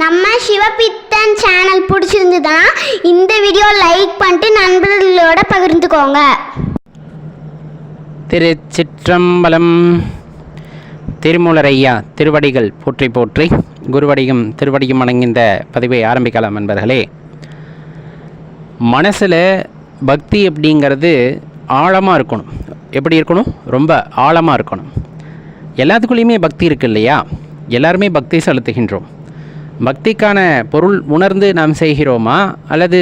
நம்ம சிவபித்தன் சேனல் பிடிச்சிருந்ததுன்னா இந்த வீடியோ லைக் பண்ணிட்டு நண்பர்களோட பகிர்ந்துக்கோங்க. திருச்சிற்றம்பலம் திருமூலரையா திருவடிகள் போற்றி போற்றி குருவடியும் திருவடியும் அடங்கிந்த பதிவை ஆரம்பிக்கலாம் என்பர்களே மனசில் பக்தி அப்படிங்கிறது ஆழமாக இருக்கணும். எப்படி இருக்கணும்? ரொம்ப ஆழமாக இருக்கணும். எல்லாத்துக்குள்ளேயுமே பக்தி இருக்கு இல்லையா? எல்லாருமே பக்தி செலுத்துகின்றோம். பக்திக்கான பொருள் உணர்ந்து நாம் செய்கிறோமா? அல்லது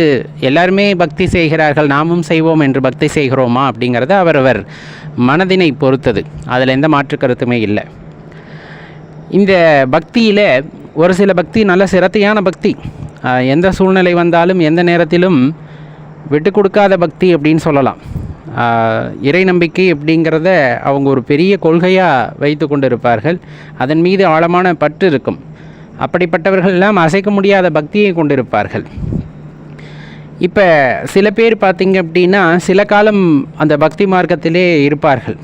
எல்லாருமே பக்தி செய்கிறார்கள் நாமும் செய்வோம் என்று பக்தி செய்கிறோமா? அப்படிங்கிறத அவரவர் மனதினை பொறுத்தது. அதில் எந்த மாற்று கருத்துமே இல்லை. இந்த பக்தியில் ஒரு சில பக்தி நல்ல சிரத்தையான பக்தி எந்த சூழ்நிலை வந்தாலும் எந்த நேரத்திலும் விட்டு கொடுக்காத பக்தி அப்படின்னு சொல்லலாம். இறை நம்பிக்கை அப்படிங்கிறத அவங்க ஒரு பெரிய கொள்கையாக வைத்து கொண்டு இருப்பார்கள் அதன் மீது ஆழமான பற்று இருக்கும். அப்படிப்பட்டவர்கள் எல்லாம் அசைக்க முடியாத பக்தியை கொண்டிருப்பார்கள். இப்போ சில பேர் பார்த்திங்க அப்படின்னா சில காலம் அந்த பக்தி மார்க்கத்திலே இருப்பார்கள்.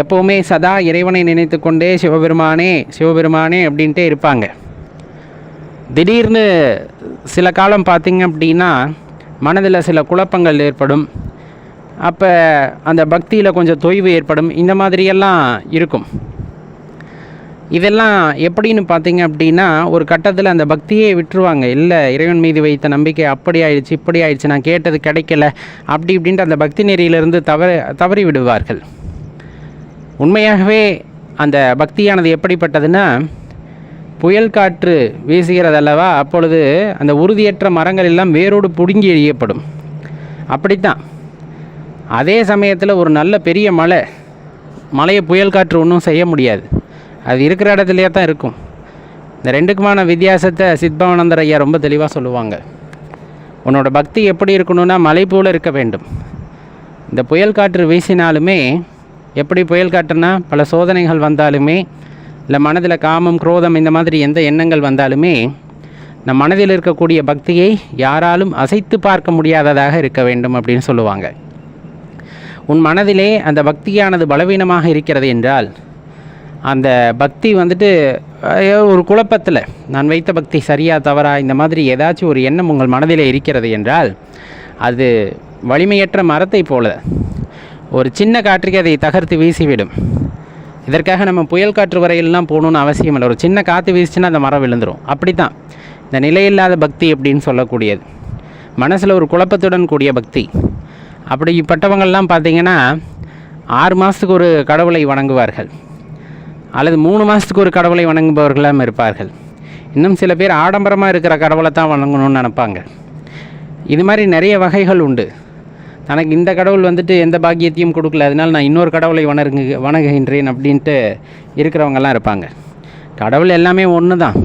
எப்போவுமே சதா இறைவனை நினைத்து கொண்டே சிவபெருமானே சிவபெருமானே அப்படின்ட்டே இருப்பாங்க. திடீர்னு சில காலம் பார்த்திங்க அப்படின்னா மனதில் சில குழப்பங்கள் ஏற்படும். அப்போ அந்த பக்தியில் கொஞ்சம் தொய்வு ஏற்படும். இந்த மாதிரியெல்லாம் இருக்கும். இதெல்லாம் எப்படின்னு பார்த்தீங்க அப்படின்னா ஒரு கட்டத்தில் அந்த பக்தியே விட்டுருவாங்க. இல்லை இறைவன் மீது வைத்த நம்பிக்கை அப்படி ஆயிடுச்சு இப்படி ஆயிடுச்சு நான் கேட்டது கிடைக்கல அப்படி இப்படின்ட்டு அந்த பக்தி நெறியிலிருந்து தவற தவறி விடுவார்கள். உண்மையாகவே அந்த பக்தியானது எப்படிப்பட்டதுன்னா புயல் காற்று வீசுகிறதல்லவா அப்பொழுது அந்த உறுதியற்ற மரங்கள் எல்லாம் வேரோடு பிடுங்கி எறியப்படும். அப்படித்தான். அதே சமயத்தில் ஒரு நல்ல பெரிய மலை மலையை புயல் காற்று ஒன்றும் செய்ய முடியாது. அது இருக்கிற இடத்துலையே தான் இருக்கும். இந்த ரெண்டுக்குமான வித்தியாசத்தை சித்பவானந்தர் ஐயா ரொம்ப தெளிவாக சொல்லுவாங்க. உன்னோட பக்தி எப்படி இருக்கணும்னா மலை போல் இருக்க வேண்டும். இந்த புயல் காற்று வீசினாலுமே எப்படி புயல் காற்றுனா பல சோதனைகள் வந்தாலுமே இல்லை மனதில் காமம் குரோதம் இந்த மாதிரி எந்த எண்ணங்கள் வந்தாலுமே நம் மனதில் இருக்கக்கூடிய பக்தியை யாராலும் அசைத்து பார்க்க முடியாததாக இருக்க வேண்டும் அப்படின்னு சொல்லுவாங்க. உன் மனதிலே அந்த பக்தியானது பலவீனமாக இருக்கிறது என்றால் அந்த பக்தி வந்துட்டு ஒரு குழப்பத்தில் நான் வைத்த பக்தி சரியா தவறா இந்த மாதிரி ஏதாச்சும் ஒரு எண்ணம் உங்கள் மனதில் இருக்கிறது என்றால் அது வலிமையற்ற மரத்தை போல ஒரு சின்ன காற்றுக்கு அதை தகர்த்து வீசிவிடும். இதற்காக நம்ம புயல் காற்று வரையிலலாம் போகணுன்னு அவசியம் இல்லை. ஒரு சின்ன காற்று வீசிச்சுன்னா அந்த மரம் விழுந்துடும் அப்படி தான் இந்த நிலையில்லாத பக்தி அப்படின்னு சொல்லக்கூடியது. மனசில் ஒரு குழப்பத்துடன் கூடிய பக்தி. அப்படிப்பட்டவங்கள்லாம் பார்த்தீங்கன்னா ஆறு மாதத்துக்கு ஒரு கடவுளை வணங்குவார்கள். அல்லது மூணு மாதத்துக்கு ஒரு கடவுளை வணங்குபவர்களும் இருப்பார்கள். இன்னும் சில பேர் ஆடம்பரமாக இருக்கிற கடவுளை தான் வணங்கணும்னு நினைப்பாங்க. இது மாதிரி நிறைய வகைகள் உண்டு. தனக்கு இந்த கடவுள் வந்துட்டு எந்த பாக்கியத்தையும் கொடுக்கல அதனால் நான் இன்னொரு கடவுளை வணங்கு வணங்குகின்றேன் அப்படின்ட்டு இருக்கிறவங்கெல்லாம் இருப்பாங்க. கடவுள் எல்லாமே ஒன்று தான்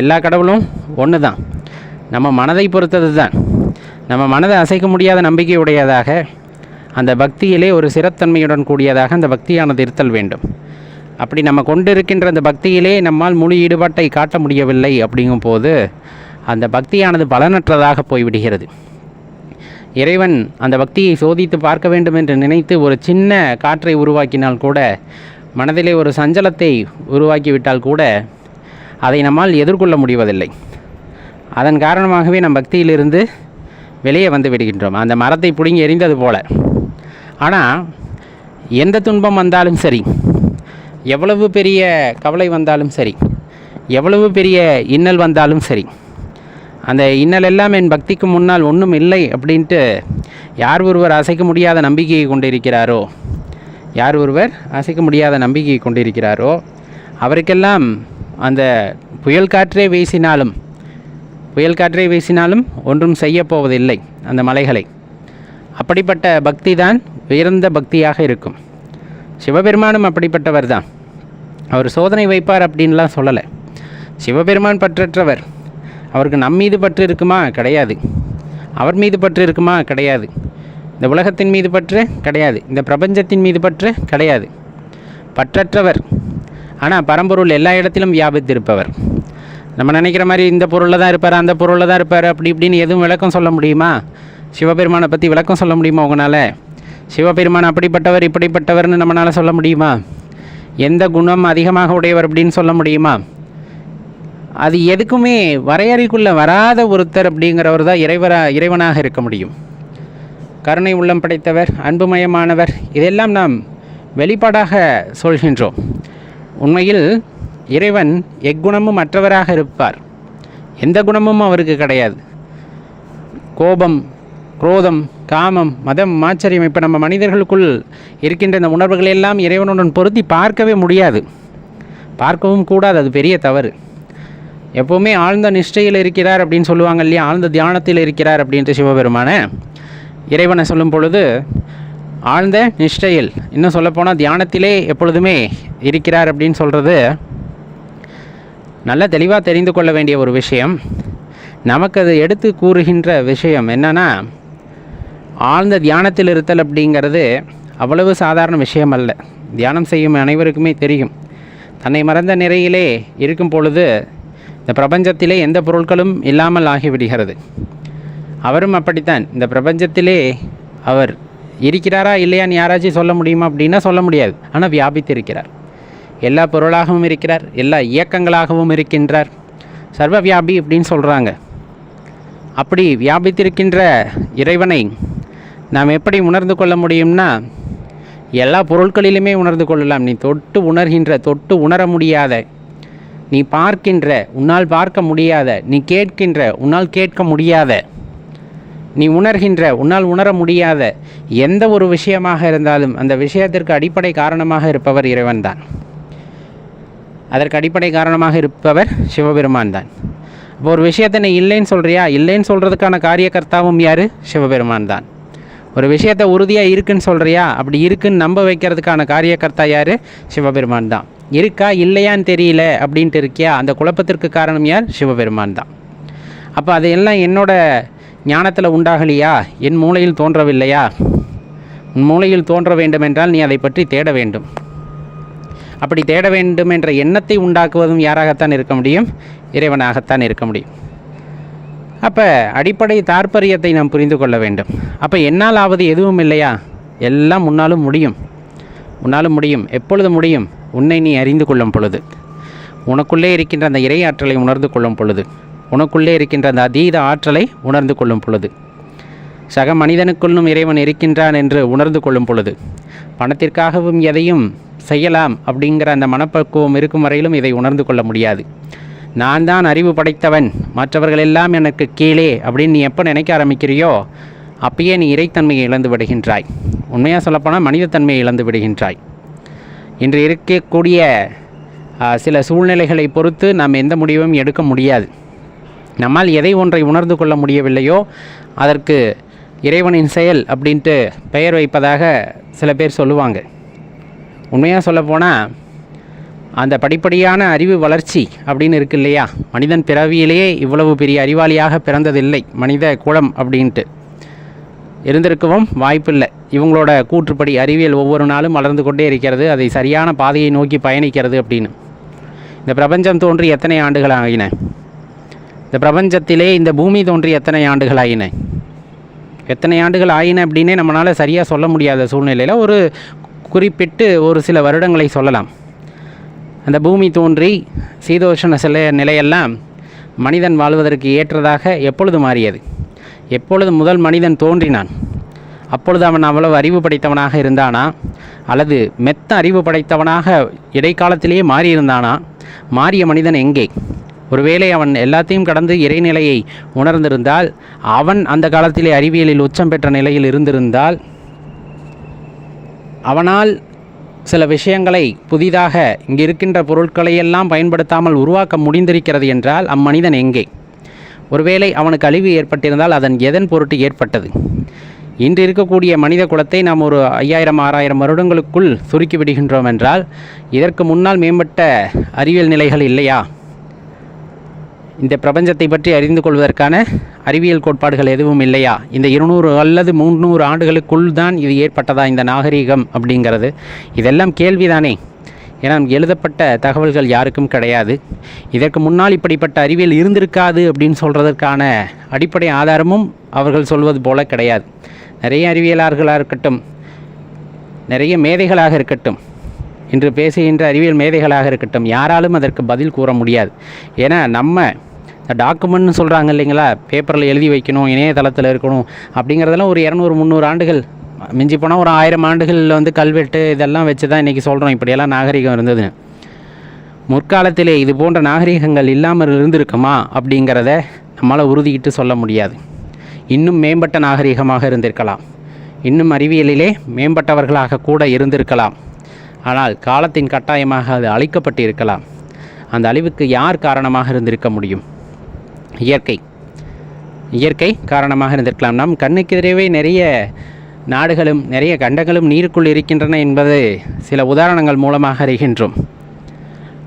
எல்லா கடவுளும் ஒன்று தான் நம்ம மனதை பொறுத்தது தான் நம்ம மனதை அசைக்க முடியாத நம்பிக்கை உடையதாக அந்த பக்தியிலே ஒரு சிறத்தன்மையுடன் கூடியதாக அந்த பக்தியானது இருத்தல் வேண்டும். அப்படி நம்ம கொண்டிருக்கின்ற அந்த பக்தியிலே நம்மால் முழு ஈடுபாட்டை காட்ட முடியவில்லை அப்படிங்கும் போது அந்த பக்தியானது பலனற்றதாக போய்விடுகிறது. இறைவன் அந்த பக்தியை சோதித்து பார்க்க வேண்டும் என்று நினைத்து ஒரு சின்ன காற்றை உருவாக்கினால் கூட மனதிலே ஒரு சஞ்சலத்தை உருவாக்கிவிட்டால் கூட அதை நம்மால் எதிர்கொள்ள முடிவதில்லை. அதன் காரணமாகவே நம் பக்தியிலிருந்து வெளியே வந்து விடுகின்றோம். அந்த மரத்தை பிடுங்கி எறிந்தது போல. ஆனால் எந்த துன்பம் வந்தாலும் சரி எவ்வளவு பெரிய கவலை வந்தாலும் சரி எவ்வளவு பெரிய இன்னல் வந்தாலும் சரி அந்த இன்னல் எல்லாம் என் பக்திக்கு முன்னால் ஒன்றும் இல்லை அப்படின்ட்டு யார் ஒருவர் அசைக்க முடியாத நம்பிக்கையை கொண்டிருக்கிறாரோ யார் ஒருவர் அசைக்க முடியாத நம்பிக்கையை கொண்டிருக்கிறாரோ அவருக்கெல்லாம் அந்த புயல் காற்றே வீசினாலும் புயல் காற்றே வீசினாலும் ஒன்றும் செய்யப்போவதில்லை அந்த மலைகளை. அப்படிப்பட்ட பக்தி தான் உயர்ந்த பக்தியாக இருக்கும். சிவபெருமானும் அப்படிப்பட்டவர் தான் அவர் சோதனை வைப்பார் அப்படின்லாம் சொல்லலை. சிவபெருமான் பற்றற்றவர். அவருக்கு நம் மீது பற்று இருக்குமா? கிடையாது. அவர் மீது பற்று இருக்குமா? கிடையாது. இந்த உலகத்தின் மீது பற்று? கிடையாது. இந்த பிரபஞ்சத்தின் மீது பற்று? கிடையாது. பற்றற்றவர். ஆனால் பரம்பொருள் எல்லா இடத்திலும் வியாபித்திருப்பவர். நம்ம நினைக்கிற மாதிரி இந்த பொருளில் தான் இருப்பார் அந்த பொருளில் தான் இருப்பார் அப்படி இப்படின்னு எதுவும் விளக்கம் சொல்ல முடியுமா? சிவபெருமானை பற்றி விளக்கம் சொல்ல முடியுமா உங்களால்? சிவபெருமான் அப்படிப்பட்டவர் இப்படிப்பட்டவர்னு நம்மளால் சொல்ல முடியுமா? எந்த குணம் அதிகமாக உடையவர் அப்படின்னு சொல்ல முடியுமா? அது எதுக்குமே வரையறைக்குள்ளே வராத ஒருத்தர் அப்படிங்கிறவர் தான் இறைவரா இறைவனாக இருக்க முடியும். கருணை உள்ளம் படைத்தவர் அன்புமயமானவர் இதெல்லாம் நாம் வெளிப்பாடாக சொல்கின்றோம். உண்மையில் இறைவன் எக்குணமும் மற்றவராக இருப்பார். எந்த குணமும் அவருக்கு கிடையாது. கோபம் குரோதம் காமம் மதம் ஆச்சரியம் இப்போ நம்ம மனிதர்களுக்குள் இருக்கின்ற இந்த உணர்வுகளை எல்லாம் இறைவனுடன் பொருத்தி பார்க்கவே முடியாது. பார்க்கவும் கூடாது அது பெரிய தவறு. எப்போவுமே ஆழ்ந்த நிஷ்டையில் இருக்கிறார் அப்படின்னு சொல்லுவாங்க இல்லையா? ஆழ்ந்த தியானத்தில் இருக்கிறார் அப்படின்ட்டு சிவபெருமான. இறைவனை சொல்லும் பொழுது ஆழ்ந்த நிஷ்டையில் இன்னும் சொல்லப்போனால் தியானத்திலே எப்பொழுதுமே இருக்கிறார் அப்படின்னு சொல்கிறது நல்ல தெளிவாக தெரிந்து கொள்ள வேண்டிய ஒரு விஷயம். நமக்கு அது எடுத்து கூறுகின்ற விஷயம் என்னென்னா ஆழ்ந்த தியானத்தில் இருத்தல் அப்படிங்கிறது அவ்வளவு சாதாரண விஷயம் அல்ல. தியானம் செய்யும் அனைவருக்குமே தெரியும். தன்னை மறந்த நிறையிலே இருக்கும் பொழுது இந்த பிரபஞ்சத்திலே எந்த பொருட்களும் இல்லாமல் ஆகிவிடுகிறது. அவரும் அப்படித்தான். இந்த பிரபஞ்சத்திலே அவர் இருக்கிறாரா இல்லையான்னு யாராச்சும் சொல்ல முடியுமா அப்படின்னா சொல்ல முடியாது. ஆனால் வியாபித்து இருக்கிறார் எல்லா பொருளாகவும் இருக்கிறார் எல்லா இயக்கங்களாகவும் இருக்கின்றார். சர்வ வியாபி அப்படின்னு சொல்கிறாங்க அப்படி வியாபித்திருக்கின்ற இறைவனை நாம் எப்படி உணர்ந்து கொள்ள முடியும்னா எல்லா பொருட்களிலுமே உணர்ந்து கொள்ளலாம். நீ தொட்டு உணர்கின்ற தொட்டு உணர முடியாத நீ பார்க்கின்ற உன்னால் பார்க்க முடியாத நீ கேட்கின்ற உன்னால் கேட்க முடியாத நீ உணர்கின்ற உன்னால் உணர முடியாத எந்த ஒரு விஷயமாக இருந்தாலும் அந்த விஷயத்திற்கு அடிப்படை காரணமாக இருப்பவர் இறைவன்தான் அதற்கு அடிப்படை காரணமாக இருப்பவர் சிவபெருமான் தான். இப்போ ஒரு விஷயத்தை நீ இல்லைன்னு சொல்கிறியா இல்லைன்னு சொல்கிறதுக்கான காரியகர்த்தாவும் யார்? சிவபெருமான் தான். ஒரு விஷயத்தை உறுதியாக இருக்குன்னு சொல்கிறியா அப்படி இருக்குன்னு நம்ப வைக்கிறதுக்கான காரியக்கர்த்தா யார்? சிவபெருமான் தான். இருக்கா இல்லையான்னு தெரியல அப்படின்ட்டு இருக்கியா? அந்த குழப்பத்திற்கு காரணம் யார்? சிவபெருமான் தான். அப்போ அதையெல்லாம் என்னோட ஞானத்தில் உண்டாகலையா? என் மூளையில் தோன்றவில்லையா? உன் மூளையில் தோன்ற வேண்டுமென்றால் நீ அதை பற்றி தேட வேண்டும். அப்படி தேட வேண்டும் என்ற எண்ணத்தை உண்டாக்குவதும் யாராகத்தான் இருக்க முடியும்? இறைவனாகத்தான் இருக்க முடியும். அப்போ அடிப்படை தாற்பரியத்தை நாம் புரிந்து கொள்ள வேண்டும். அப்போ என்னால் ஆவது எதுவும் இல்லையா? எல்லாம் முன்னாலும் முடியும். உன்னாலும் முடியும். எப்பொழுது முடியும்? உன்னை நீ அறிந்து கொள்ளும் பொழுது. உனக்குள்ளே இருக்கின்ற அந்த இறை ஆற்றலை உணர்ந்து கொள்ளும் பொழுது. உனக்குள்ளே இருக்கின்ற அந்த அதீத ஆற்றலை உணர்ந்து கொள்ளும் பொழுது. சக மனிதனுக்குள்ளும் இறைவன் இருக்கின்றான் என்று உணர்ந்து கொள்ளும் பொழுது. பணத்திற்காகவும் எதையும் செய்யலாம் அப்படிங்கிற அந்த மனப்பக்குவம் இருக்கும் வரையிலும் இதை உணர்ந்து கொள்ள முடியாது. நான் தான் அறிவு படைத்தவன். மற்றவர்கள் எல்லாம் எனக்கு கீழே அப்படின்னு நீ எப்போ நினைக்க ஆரம்பிக்கிறியோ அப்பயே நீ இறைத்தன்மையை இழந்து விடுகின்றாய். உண்மையாக சொல்லப்போனால் மனிதத்தன்மையை இழந்து விடுகின்றாய். இன்று இருக்கக்கூடிய சில சூழ்நிலைகளை பொறுத்து நாம் எந்த முடிவும் எடுக்க முடியாது. நம்மால் எதை ஒன்றை உணர்ந்து கொள்ள முடியவில்லையோ அதற்கு இறைவனின் செயல் அப்படின்ட்டு பெயர் வைப்பதாக சில பேர் சொல்லுவாங்க. உண்மையாக சொல்லப்போனால் அந்த படிப்படியான அறிவு வளர்ச்சி அப்படின்னு இருக்கு இல்லையா? மனிதன் பிறவியிலேயே இவ்வளவு பெரிய அறிவாளியாக பிறந்ததில்லை. மனித குலம் அப்படின்ட்டு. இருந்திருக்கவும் வாய்ப்பில்லை. இவங்களோட கூற்றுப்படி அறிவியல் ஒவ்வொரு நாளும் வளர்ந்து கொண்டே இருக்கிறது. அதை சரியான பாதையை நோக்கி பயணிக்கிறது அப்படின்னு. இந்த பிரபஞ்சம் தோன்றி எத்தனை ஆண்டுகள் ஆகின இந்த பிரபஞ்சத்திலே இந்த பூமி தோன்றி எத்தனை ஆண்டுகள் ஆகின எத்தனை ஆண்டுகள் ஆயின அப்படின்னே நம்மளால் சரியாக சொல்ல முடியாத சூழ்நிலையில் ஒரு குறிப்பிட்டு ஒரு சில வருடங்களை சொல்லலாம். அந்த பூமி தோன்றி சீதோஷண சில நிலையெல்லாம் மனிதன் வாழ்வதற்கு ஏற்றதாக எப்பொழுது மாறியது? எப்பொழுது முதல் மனிதன் தோன்றினான்? அப்பொழுது அவன் அவ்வளவு அறிவு படைத்தவனாக இருந்தானா? அல்லது மெத்த அறிவு படைத்தவனாக இடைக்காலத்திலேயே மாறியிருந்தானா? மாறிய மனிதன் எங்கே? ஒருவேளை அவன் எல்லாத்தையும் கடந்து இறைநிலையை உணர்ந்திருந்தால் அவன் அந்த காலத்திலே அறிவியலில் உச்சம் பெற்ற நிலையில் இருந்திருந்தால் அவனால் சில விஷயங்களை புதிதாக இங்கு இருக்கின்ற பொருட்களையெல்லாம் பயன்படுத்தாமல் உருவாக்க முடிந்திருக்கிறது என்றால் அம்மனிதன் எங்கே? ஒருவேளை அவனுக்கு அழிவு ஏற்பட்டிருந்தால் அதன் எதன் பொருட்டு ஏற்பட்டது? இன்று இருக்கக்கூடிய மனித குலத்தை நாம் ஒரு ஐயாயிரம் ஆறாயிரம் வருடங்களுக்குள் சுருக்கி விடுகின்றோம் என்றால் இதற்கு முன்னால் மேம்பட்ட அறிவியல் நிலைகள் இல்லையா? இந்த பிரபஞ்சத்தை பற்றி அறிந்து கொள்வதற்கான அறிவியல் கோட்பாடுகள் எதுவும் இல்லையா? இந்த இருநூறு அல்லது முந்நூறு ஆண்டுகளுக்குள் தான் இது ஏற்பட்டதா இந்த நாகரீகம் அப்படிங்கிறது? இதெல்லாம் கேள்விதானே. ஏன்னா எழுதப்பட்ட தகவல்கள் யாருக்கும் கிடையாது. இதற்கு முன்னால் இப்படிப்பட்ட அறிவியல் இருந்திருக்காது அப்படின்னு சொல்கிறதற்கான அடிப்படை ஆதாரமும் அவர்கள் சொல்வது போல கிடையாது. நிறைய அறிவியலாளர்களாக இருக்கட்டும் நிறைய மேதைகளாக இருக்கட்டும் இன்று பேசுகின்ற அறிவியல் மேதைகளாக இருக்கட்டும் யாராலும் அதற்கு பதில் கூற முடியாது. ஏன்னா நம்ம டாக்குமெண்ட்னு சொல்கிறாங்க இல்லைங்களா? பேப்பரில் எழுதி வைக்கணும் இணையதளத்தில் இருக்கணும் அப்படிங்கிறதெல்லாம் ஒரு இரநூறு முந்நூறு ஆண்டுகள். மிஞ்சி போனால் ஒரு ஆயிரம் ஆண்டுகளில் வந்து கல்வெட்டு இதெல்லாம் வச்சு தான் இன்றைக்கி சொல்கிறோம் இப்படியெல்லாம் நாகரிகம் இருந்தது முற்காலத்திலே இது போன்ற நாகரிகங்கள் இல்லாமல் இருந்திருக்குமா அப்படிங்கிறத நம்மளால் உறுதிக்கிட்டு சொல்ல முடியாது. இன்னும் மேம்பட்ட நாகரிகமாக இருந்திருக்கலாம். இன்னும் அறிவியலிலே மேம்பட்டவர்களாக கூட இருந்திருக்கலாம். ஆனால் காலத்தின் கட்டாயமாக அது அழிக்கப்பட்டு இருக்கலாம் அந்த அழிவுக்கு யார் காரணமாக இருந்திருக்க முடியும்? இயற்கை. இயற்கை காரணமாக இருந்திருக்கலாம். நம் கண்ணுக்கு எதிரவே நிறைய நாடுகளும் நிறைய கண்டங்களும் நீருக்குள் இருக்கின்றன என்பது சில உதாரணங்கள் மூலமாக அறிகின்றோம்.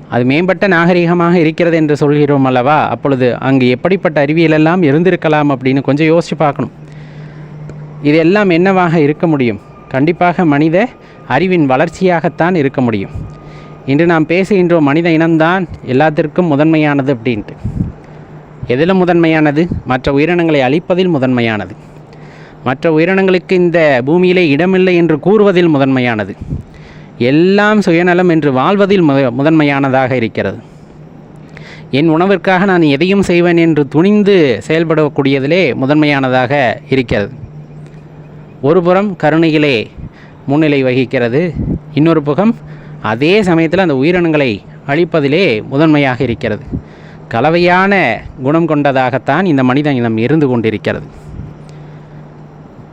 அது மேம்பட்ட நாகரிகமாக இருக்கிறது என்று சொல்கிறோம் அல்லவா? அப்பொழுது அங்கு எப்படிப்பட்ட அறிவியலெல்லாம் இருந்திருக்கலாம் அப்படின்னு கொஞ்சம் யோசித்து பார்க்கணும். இதெல்லாம் என்னவாக இருக்க முடியும்? கண்டிப்பாக மனித அறிவின் வளர்ச்சியாகத்தான் இருக்க முடியும். இன்று நாம் பேசுகின்றோம் மனித இனம்தான் எல்லாத்திற்கும் முதன்மையானது அப்படின்ட்டு. எதில் முதன்மையானது? மற்ற உயிரினங்களை அழிப்பதில் முதன்மையானது. மற்ற உயிரினங்களுக்கு இந்த பூமியிலே இடமில்லை என்று கூறுவதில் முதன்மையானது. எல்லாம் சுயநலம் என்று வாழ்வதில் முத முதன்மையானதாக இருக்கிறது. என் உணவிற்காக நான் எதையும் செய்வேன் என்று துணிந்து செயல்படக்கூடியதிலே முதன்மையானதாக இருக்கிறது. ஒருபுறம் கருணையிலே முன்னிலை வகிக்கிறது. இன்னொரு புறம் அதே சமயத்தில் அந்த உயிரினங்களை அழிப்பதிலே முதன்மையாக இருக்கிறது. கலவையான குணம் கொண்டதாகத்தான் இந்த மனித இனம் இருந்து கொண்டிருக்கிறது.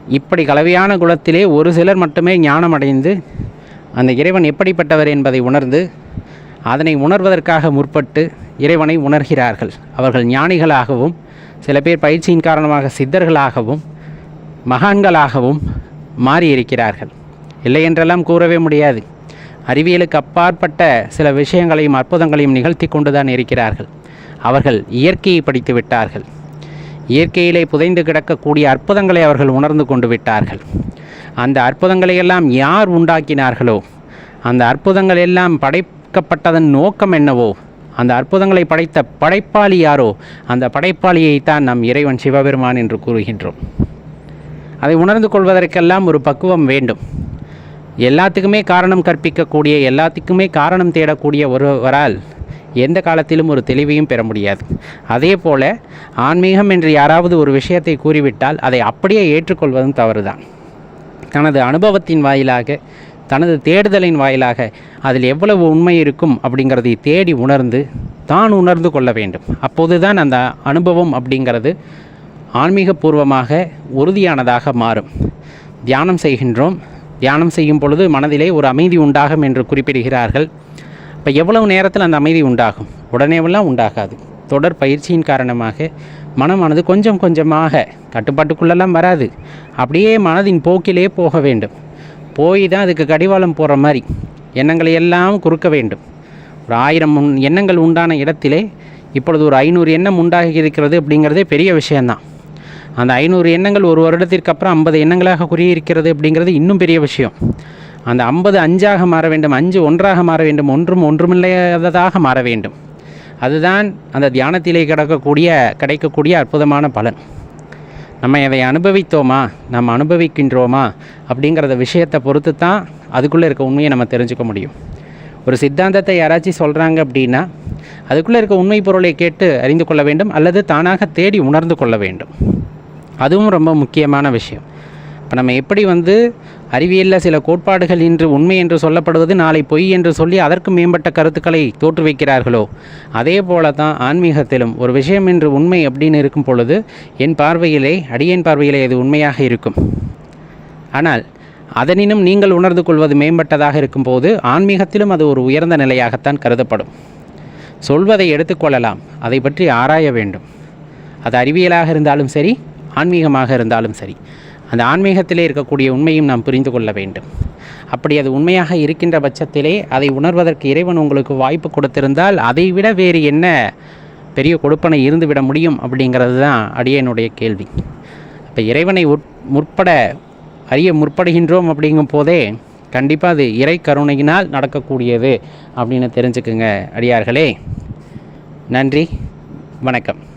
இப்படி கலவையான குலத்திலே ஒரு சிலர் மட்டுமே ஞானமடைந்து அந்த இறைவன் எப்படிப்பட்டவர் என்பதை உணர்ந்து அதனை உணர்வதற்காக முற்பட்டு இறைவனை உணர்கிறார்கள். அவர்கள் ஞானிகளாகவும் சில பேர் பயிற்சியின் காரணமாக சித்தர்களாகவும் மகான்களாகவும் மாறியிருக்கிறார்கள். இல்லை என்றெல்லாம் கூறவே முடியாது. அறிவியலுக்கு அப்பாற்பட்ட சில விஷயங்களையும் அற்புதங்களையும் நிகழ்த்தி கொண்டுதான் இருக்கிறார்கள். அவர்கள் இயற்கையை படித்து விட்டார்கள். இயற்கையிலே புதைந்து கிடக்கக்கூடிய அற்புதங்களை அவர்கள் உணர்ந்து கொண்டு விட்டார்கள். அந்த அற்புதங்களை எல்லாம் யார் உண்டாக்கினார்களோ அந்த அற்புதங்கள் எல்லாம் படைக்கப்பட்டதன் நோக்கம் என்னவோ அந்த அற்புதங்களை படைத்த படைப்பாளி யாரோ அந்த படைப்பாளியைத்தான் நம் இறைவன் சிவபெருமான் என்று கூறுகின்றோம். அதை உணர்ந்து கொள்வதற்கெல்லாம் ஒரு பக்குவம் வேண்டும். எல்லாத்துக்குமே காரணம் கற்பிக்கக்கூடிய எல்லாத்துக்குமே காரணம் தேடக்கூடிய ஒருவரால் எந்த காலத்திலும் ஒரு தெளிவையும் பெற முடியாது. அதே போல ஆன்மீகம் என்று யாராவது ஒரு விஷயத்தை கூறிவிட்டால் அதை அப்படியே ஏற்றுக்கொள்வதும் தவறுதான். தனது அனுபவத்தின் வாயிலாக தனது தேடுதலின் வாயிலாக அதில் எவ்வளவு உண்மை இருக்கும் அப்படிங்கிறதை தேடி உணர்ந்து தான் உணர்ந்து கொள்ள வேண்டும். அப்போதுதான் அந்த அனுபவம் அப்படிங்கிறது ஆன்மீகபூர்வமாக உறுதியானதாக மாறும். தியானம் செய்கின்றோம். தியானம் செய்யும் பொழுது மனதிலே ஒரு அமைதி உண்டாகும் என்று குறிப்பிடுகிறார்கள். இப்போ எவ்வளவு நேரத்தில் அந்த அமைதி உண்டாகும்? உடனேவெல்லாம் உண்டாகாது. தொடர் பயிற்சியின் காரணமாக மனமானது கொஞ்சம் கொஞ்சமாக கட்டுப்பாட்டுக்குள்ளெல்லாம் வராது. அப்படியே மனதின் போக்கிலே போக வேண்டும். போய் தான் அதுக்கு கடிவாளம் போகிற மாதிரி எண்ணங்களை எல்லாம் குறுக்க வேண்டும். ஒரு ஆயிரம் எண்ணங்கள் உண்டான இடத்திலே இப்பொழுது ஒரு ஐநூறு எண்ணம் உண்டாகி இருக்கிறது அப்படிங்கிறதே பெரிய விஷயந்தான் அந்த ஐநூறு எண்ணங்கள் ஒரு வருடத்திற்கு அப்புறம் ஐம்பது எண்ணங்களாக குறியிருக்கிறது அப்படிங்கிறது இன்னும் பெரிய விஷயம். அந்த ஐம்பது அஞ்சாக மாற வேண்டும் அஞ்சு ஒன்றாக மாற வேண்டும் ஒன்றும் ஒன்றுமில்லாததாக மாற வேண்டும். அதுதான் அந்த தியானத்திலே கிடக்கக்கூடிய கிடைக்கக்கூடிய அற்புதமான பலன். நம்ம அதை அனுபவித்தோமா நம்ம அனுபவிக்கின்றோமா அப்படிங்கிறத விஷயத்தை பொறுத்து தான் அதுக்குள்ளே இருக்க உண்மையை நம்ம தெரிஞ்சுக்க முடியும். ஒரு சித்தாந்தத்தை யாராச்சும் சொல்கிறாங்க அப்படின்னா அதுக்குள்ளே இருக்க உண்மை பொருளை கேட்டு அறிந்து கொள்ள வேண்டும் அல்லது தானாக தேடி உணர்ந்து கொள்ள வேண்டும். அதுவும் ரொம்ப முக்கியமான விஷயம். இப்போ நம்ம எப்படி வந்து அறிவியலில் சில கோட்பாடுகள் இன்று உண்மை என்று சொல்லப்படுவது நாளை பொய் என்று சொல்லி அதற்கு மேம்பட்ட கருத்துக்களை தோற்றுவிக்கிறார்களோ? அதே போல தான் ஆன்மீகத்திலும் ஒரு விஷயம் என்று உண்மை அப்படின்னு இருக்கும் பொழுது என் பார்வையிலே அடியேன் பார்வையிலே அது உண்மையாக இருக்கும். ஆனால் அதனினும் நீங்கள் உணர்ந்து கொள்வது மேம்பட்டதாக இருக்கும்போது ஆன்மீகத்திலும் அது ஒரு உயர்ந்த நிலையாகத்தான் கருதப்படும். சொல்வதை எடுத்துக்கொள்ளலாம் அதை பற்றி ஆராய வேண்டும். அது அறிவியலாக இருந்தாலும் சரி ஆன்மீகமாக இருந்தாலும் சரி. அந்த ஆன்மீகத்திலே இருக்கக்கூடிய உண்மையும் நாம் புரிந்து கொள்ள வேண்டும். அப்படி அது உண்மையாக இருக்கின்ற பட்சத்திலே அதை உணர்வதற்கு இறைவன் உங்களுக்கு வாய்ப்பு கொடுத்திருந்தால் அதை விட வேறு என்ன பெரிய கொடுப்பனை இருந்துவிட முடியும் அப்படிங்கிறது தான் அடியனுடைய கேள்வி. இப்போ இறைவனை உட் முற்பட அறிய முற்படுகின்றோம் அப்படிங்கும் போதே கண்டிப்பாக அது இறை கருணையினால் நடக்கக்கூடியது அப்படின்னு தெரிஞ்சுக்குங்க அடியார்களே. நன்றி. வணக்கம்.